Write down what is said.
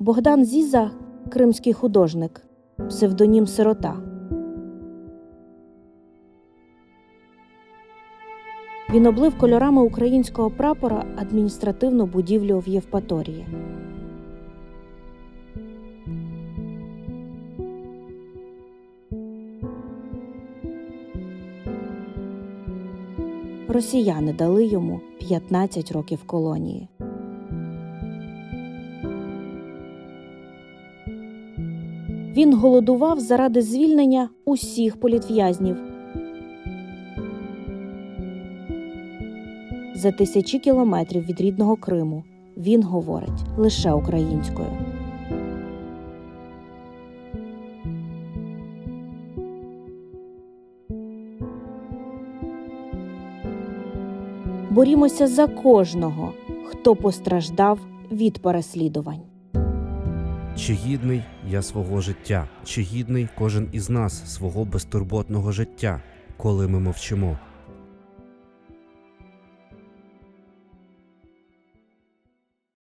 Богдан Зіза кримський художник, псевдонім сирота. Він облив кольорами українського прапора адміністративну будівлю в Євпаторії. Росіяни дали йому 15 років колонії. Він голодував заради звільнення усіх політв'язнів. За тисячі кілометрів від рідного Криму він говорить лише українською. Борімося за кожного, хто постраждав від переслідувань. Чи гідний я свого життя? Чи гідний кожен із нас свого безтурботного життя, коли ми мовчимо?